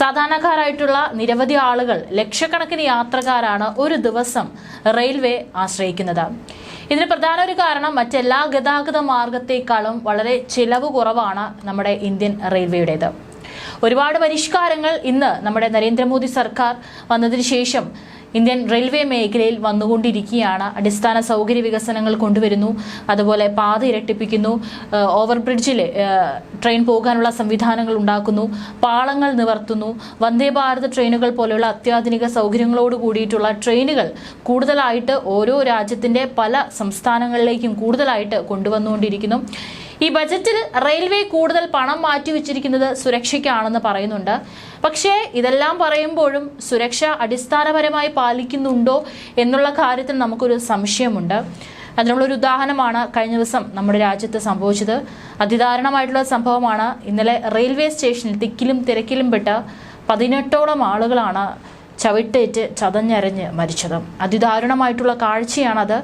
സാധാരണക്കാരായിട്ടുള്ള നിരവധി ആളുകൾ ലക്ഷക്കണക്കിന് യാത്രക്കാരാണ് ഒരു ദിവസം റെയിൽവേ ആശ്രയിക്കുന്നത്. ഇതിന് പ്രധാന ഒരു കാരണം മറ്റെല്ലാ ഗതാഗത മാർഗത്തേക്കാളും വളരെ ചിലവ് കുറവാണ് നമ്മുടെ ഇന്ത്യൻ റെയിൽവേയുടേത്. ഒരുപാട് പരിഷ്കാരങ്ങൾ ഇന്ന് നമ്മുടെ നരേന്ദ്രമോദി സർക്കാർ വന്നതിന് ശേഷം ഇന്ത്യൻ റെയിൽവേ മേഖലയിൽ വന്നുകൊണ്ടിരിക്കുകയാണ്. അടിസ്ഥാന സൗകര്യ വികസനങ്ങൾ കൊണ്ടുവരുന്നു. അതുപോലെ പാത ഇരട്ടിപ്പിക്കുന്നു. ഓവർ ബ്രിഡ്ജിൽ ട്രെയിൻ പോകാനുള്ള സംവിധാനങ്ങൾ ഉണ്ടാക്കുന്നു. പാളങ്ങൾ നിവർത്തുന്നു. വന്ദേ ഭാരത് ട്രെയിനുകൾ പോലെയുള്ള അത്യാധുനിക സൗകര്യങ്ങളോട് കൂടിയിട്ടുള്ള ട്രെയിനുകൾ കൂടുതലായിട്ട് ഓരോ രാജ്യത്തിന്റെ പല സംസ്ഥാനങ്ങളിലേക്കും കൂടുതലായിട്ട് കൊണ്ടുവന്നുകൊണ്ടിരിക്കുന്നു. ഈ ബജറ്റിൽ റെയിൽവേ കൂടുതൽ പണം മാറ്റിവെച്ചിരിക്കുന്നത് സുരക്ഷയ്ക്കാണെന്ന് പറയുന്നുണ്ട്. പക്ഷേ ഇതെല്ലാം പറയുമ്പോഴും സുരക്ഷ അടിസ്ഥാനപരമായി പാലിക്കുന്നുണ്ടോ എന്നുള്ള കാര്യത്തിൽ നമുക്കൊരു സംശയമുണ്ട്. അതിനുള്ളൊരു ഉദാഹരണമാണ് കഴിഞ്ഞ ദിവസം നമ്മുടെ രാജ്യത്ത് സംഭവിച്ചത്. അതിദാരുണമായിട്ടുള്ള സംഭവമാണ് ഇന്നലെ റെയിൽവേ സ്റ്റേഷനിൽ തിക്കിലും തിരക്കിലും പെട്ട് പതിനെട്ടോളം ആളുകളാണ് ചവിട്ടേറ്റ് ചതഞ്ഞരഞ്ഞ് മരിച്ചത്. അതിദാരുണമായിട്ടുള്ള കാഴ്ചയാണത്.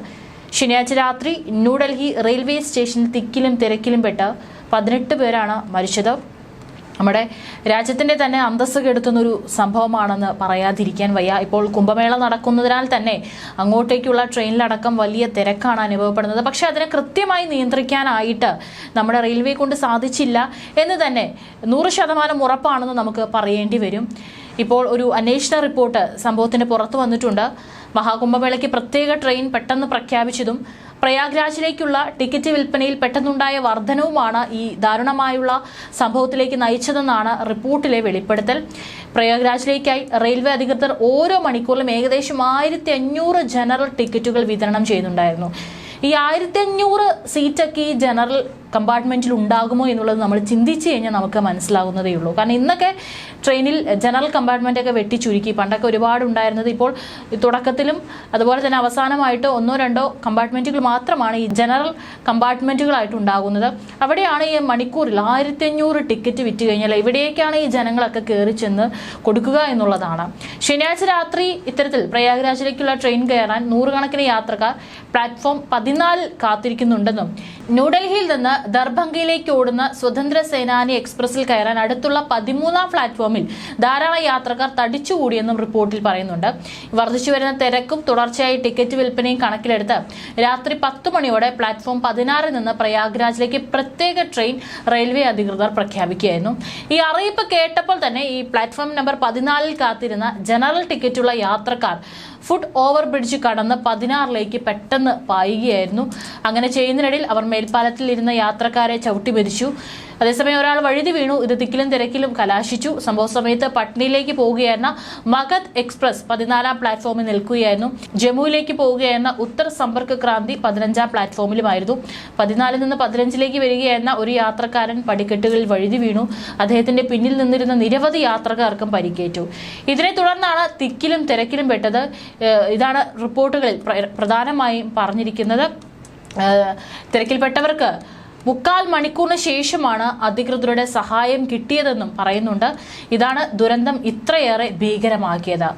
ശനിയാഴ്ച രാത്രി ന്യൂഡൽഹി റെയിൽവേ സ്റ്റേഷനിൽ തിക്കിലും തിരക്കിലും പെട്ട് പതിനെട്ട് പേരാണ് മരിച്ചത്. നമ്മുടെ രാജ്യത്തിന്റെ തന്നെ അന്തസ്സ് കെടുത്തുന്നൊരു സംഭവമാണെന്ന് പറയാതിരിക്കാൻ വയ്യ. ഇപ്പോൾ കുംഭമേള നടക്കുന്നതിനാൽ തന്നെ അങ്ങോട്ടേക്കുള്ള ട്രെയിനിലടക്കം വലിയ തിരക്കാണ് അനുഭവപ്പെടുന്നത്. പക്ഷേ അതിനെ കൃത്യമായി നിയന്ത്രിക്കാനായിട്ട് നമ്മുടെ റെയിൽവേ കൊണ്ട് സാധിച്ചില്ല എന്ന് തന്നെ നൂറ് ശതമാനം ഉറപ്പാണെന്ന് നമുക്ക് പറയേണ്ടി വരും. ഇപ്പോൾ ഒരു അന്വേഷണ റിപ്പോർട്ട് സംഭവത്തിന് പുറത്തു വന്നിട്ടുണ്ട്. മഹാകുംഭമേളയ്ക്ക് പ്രത്യേക ട്രെയിൻ പെട്ടെന്ന് പ്രഖ്യാപിച്ചതും പ്രയാഗ്രാജിലേക്കുള്ള ടിക്കറ്റ് വിൽപ്പനയിൽ പെട്ടെന്നുണ്ടായ വർധനവുമാണ് ഈ ദാരുണമായുള്ള സംഭവത്തിലേക്ക് നയിച്ചതെന്നാണ് റിപ്പോർട്ടിലെ വെളിപ്പെടുത്തൽ. പ്രയാഗ്രാജിലേക്കായി റെയിൽവേ അധികൃതർ ഓരോ മണിക്കൂറിലും ഏകദേശം ആയിരത്തി ജനറൽ ടിക്കറ്റുകൾ വിതരണം ചെയ്യുന്നുണ്ടായിരുന്നു. ഈ ആയിരത്തി അഞ്ഞൂറ് സീറ്റൊക്കെ ഈ ജനറൽ കമ്പാർട്ട്മെന്റിൽ ഉണ്ടാകുമോ എന്നുള്ളത് നമ്മൾ ചിന്തിച്ചു കഴിഞ്ഞാൽ നമുക്ക് മനസ്സിലാകുന്നതേ ഉള്ളൂ. കാരണം ഇന്നൊക്കെ ട്രെയിനിൽ ജനറൽ കമ്പാർട്ട്മെന്റ് ഒക്കെ വെട്ടി ചുരുക്കി. പണ്ടൊക്കെ ഒരുപാട് ഉണ്ടായിരുന്നത് ഇപ്പോൾ തുടക്കത്തിലും അതുപോലെ തന്നെ അവസാനമായിട്ട് ഒന്നോ രണ്ടോ കമ്പാർട്ട്മെന്റുകൾ മാത്രമാണ് ഈ ജനറൽ കമ്പാർട്ട്മെന്റുകളായിട്ട് ഉണ്ടാകുന്നത്. അവിടെയാണ് ഈ മണിക്കൂറിൽ ആയിരത്തി അഞ്ഞൂറ് ടിക്കറ്റ് വിറ്റ് കഴിഞ്ഞാൽ എവിടേക്കാണ് ഈ ജനങ്ങളൊക്കെ കയറി ചെന്ന് കൊടുക്കുക എന്നുള്ളതാണ്. ശനിയാഴ്ച രാത്രി ഇത്തരത്തിൽ പ്രയാഗ്രാജിലേക്കുള്ള ട്രെയിൻ കയറാൻ നൂറുകണക്കിന് യാത്രക്കാർ പ്ലാറ്റ്ഫോം പതിനാലിൽ കാത്തിരിക്കുന്നുണ്ടെന്നും ന്യൂഡൽഹിയിൽ നിന്ന് ദർഭംഗയിലേക്ക് ഓടുന്ന സ്വതന്ത്ര സേനാനി എക്സ്പ്രസിൽ കയറാൻ അടുത്തുള്ള പതിമൂന്നാം പ്ലാറ്റ്ഫോമിൽ ധാരാളം യാത്രക്കാർ തടിച്ചുകൂടിയെന്നും റിപ്പോർട്ടിൽ പറയുന്നുണ്ട്. വർദ്ധിച്ചുവരുന്ന തിരക്കും തുടർച്ചയായി ടിക്കറ്റ് വിൽപ്പനയും കണക്കിലെടുത്ത് രാത്രി പത്ത് മണിയോടെ പ്ലാറ്റ്ഫോം പതിനാറിൽ നിന്ന് പ്രയാഗ്രാജിലേക്ക് പ്രത്യേക ട്രെയിൻ റെയിൽവേ അധികൃതർ പ്രഖ്യാപിക്കുകയായിരുന്നു. ഈ അറിയിപ്പ് കേട്ടപ്പോൾ തന്നെ ഈ പ്ലാറ്റ്ഫോം നമ്പർ പതിനാലിൽ കാത്തിരുന്ന ജനറൽ ടിക്കറ്റുള്ള യാത്രക്കാർ ഫുഡ് ഓവർ ബ്രിഡ്ജ് കടന്ന് പതിനാറിലേക്ക് പെട്ടെന്ന് പായുകയായിരുന്നു. അങ്ങനെ ചെയ്യുന്നതിനിടയിൽ അവർ മേൽപ്പാലത്തിൽ ഇരുന്ന യാത്രക്കാരെ ചവിട്ടി മരിച്ചു അതേസമയം ഒരാൾ വഴുതി വീണു. ഇത് തിക്കിലും തിരക്കിലും കലാശിച്ചു. സംഭവ സമയത്ത് പട്നയിലേക്ക് പോവുകയായിരുന്ന മഗധ് എക്സ്പ്രസ് പതിനാലാം പ്ലാറ്റ്ഫോമിൽ നിൽക്കുകയായിരുന്നു. ജമ്മുവിലേക്ക് പോവുകയായിരുന്ന ഉത്തർ സമ്പർക്ക് ക്രാന്തി പതിനഞ്ചാം പ്ലാറ്റ്ഫോമിലുമായിരുന്നു. പതിനാലിൽ നിന്ന് പതിനഞ്ചിലേക്ക് വരികയായിരുന്ന ഒരു യാത്രക്കാരൻ പടിക്കെട്ടുകളിൽ വഴുതി വീണു. അദ്ദേഹത്തിന്റെ പിന്നിൽ നിന്നിരുന്ന നിരവധി യാത്രക്കാർക്കും പരിക്കേറ്റു. ഇതിനെ തുടർന്നാണ് തിക്കിലും തിരക്കിലും പെട്ടത്. ഇതാണ് റിപ്പോർട്ടുകളിൽ പ്ര- പ്രധാനമായും പറഞ്ഞിരിക്കുന്നത്. തിരക്കിൽപ്പെട്ടവർക്ക് മുക്കാൽ മണിക്കൂറിന് ശേഷമാണ് അധികൃതരുടെ സഹായം കിട്ടിയതെന്നും പറയുന്നുണ്ട്. ഇതാണ് ദുരന്തം ഇത്രയേറെ ഭീകരമാക്കിയത്.